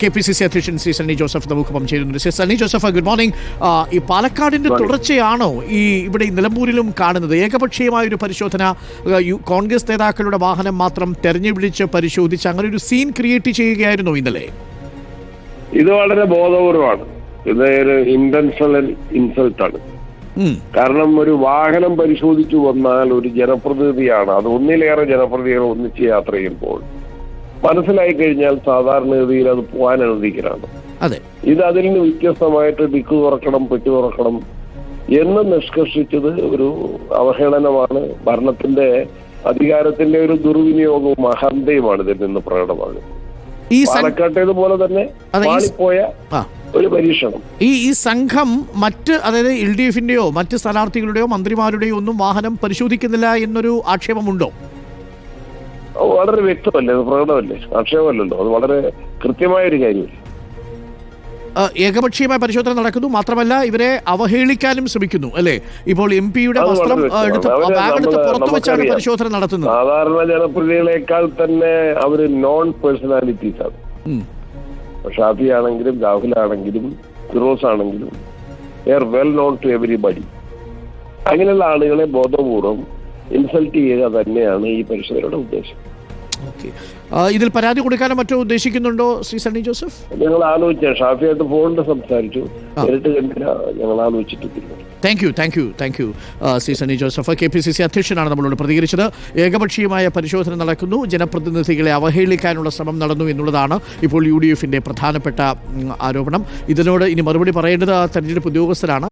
K P C C അധ്യക്ഷൻ ശ്രീ സണ്ണി ജോസഫ് നമുക്കൊപ്പം ചേരുന്നുണ്ട് ശ്രീ സണ്ണി ജോസഫ് ഗുഡ് മോർണിംഗ് ഈ പാലക്കാടിന്റെ തുടർച്ചയാണോ ഈ ഇവിടെ നിലമ്പൂരിലും കാണുന്നത്? ഏകപക്ഷീയമായ ഒരു പരിശോധന കോൺഗ്രസ് നേതാക്കളുടെ വാഹനം മാത്രം തെരഞ്ഞുപിടിച്ച് പരിശോധിച്ച് അങ്ങനെ ഒരു സീൻ ക്രിയേറ്റ് ചെയ്യുകയായിരുന്നു ഇന്നലെ. ഇത് വളരെ ബോധപൂർവമാണ്. ഇത് ഒരു ഇന്റൻഷണൽ ഇൻസൾട്ട് ആണ്. കാരണം ഒരു വാഹനം പരിശോധിച്ചു വന്നാൽ ഒരു ജനപ്രതിനിധിയാണ്. അത് ഒന്നിലേറെ ജനപ്രതിനിധികൾ ഒന്നിച്ച് യാത്ര ചെയ്യുമ്പോൾ മനസ്സിലായി കഴിഞ്ഞാൽ സാധാരണഗതിയിൽ അത് പോകാൻ അനുവദിക്കലാണ്. അതെ. ഇത് അതിൽ നിന്ന് വ്യത്യസ്തമായിട്ട് ഡിക്ക് തുറക്കണം പെട്ടി തുറക്കണം എന്ന് നിഷ്കർഷിച്ചത് ഒരു അവഹേളനമാണ്. ഭരണത്തിന്റെ അധികാരത്തിന്റെ ഒരു ദുർവിനിയോഗവും അഹന്തയുമാണ് ഇതിൽ നിന്ന് പ്രകടമാകുന്നത്. ഈ പോലെ പാലക്കാട്ടേതുപോലെ തന്നെ പാളിപ്പോയ ഒരു പരീക്ഷണം. ഈ ഈ സംഘം മറ്റ് അതായത് എൽ ഡി എഫിന്റെയോ മറ്റ് സ്ഥാനാർത്ഥികളുടെയോ മന്ത്രിമാരുടെയോ ഒന്നും വാഹനം പരിശോധിക്കുന്നില്ല എന്നൊരു ആക്ഷേപമുണ്ടോ? വളരെ വ്യക്തമല്ലേ? അത് പ്രകടമല്ലേ? ആക്ഷേപമല്ലല്ലോ? അത് വളരെ കൃത്യമായ ഒരു കാര്യമല്ലേ ഏകപക്ഷീയമായ പരിശോധന നടക്കുന്നു. മാത്രമല്ല ഇവരെ അവഹേളിക്കാനും ശ്രമിക്കുന്നു അല്ലേ? ഇപ്പോൾ എം പിയുടെ വസ്ത്രം ബാഗ് എടുത്ത് പുറത്തു വെച്ചാണ്. പരിശോധന നടത്തുന്നത്. സാധാരണ ജനപ്രതിനിധികളെക്കാൾ തന്നെ അവർ നോൺ പേഴ്സണാലിറ്റീസ് ആണ്. ഷാഫി ആണെങ്കിലും രാഹുൽ ആണെങ്കിലും ഫിറോസ് ആണെങ്കിലും are well known to everybody അങ്ങനെയുള്ള ആളുകളെ ബോധപൂർവം ഇൻസൾട്ട് ചെയ്യുക തന്നെയാണ് ഈ പരിശോധനയുടെ ഉദ്ദേശം. ഇതിൽ പരാതി കൊടുക്കാനോ മറ്റോ ഉദ്ദേശിക്കുന്നുണ്ടോ ശ്രീ സണ്ണി ജോസഫ്? ഞങ്ങൾ ആലോചിച്ച ഷാഫിയായിട്ട് ഫോണിൽ സംസാരിച്ചു. നേരിട്ട് കണ്ടില്ല ഞങ്ങൾ ആലോചിച്ചിട്ടില്ല. Thank you thank you thank you Shri Sunny Joseph. K P C C അധ്യക്ഷനാണ് നമ്മളോട് പ്രതികരിച്ചത്. ഏകപക്ഷീയമായ പരിശോധന നടക്കുന്നു. ജനപ്രതിനിധികളെ അവഹേളിക്കാനുള്ള ശ്രമം നടന്നു എന്നുള്ളതാണ് ഇപ്പോൾ യു ഡി എഫിന്റെ പ്രധാനപ്പെട്ട ആരോപണം. ഇതിനോട് ഇനി മറുപടി പറയേണ്ടത് തെരഞ്ഞെടുപ്പ് ഉദ്യോഗസ്ഥരാണ്.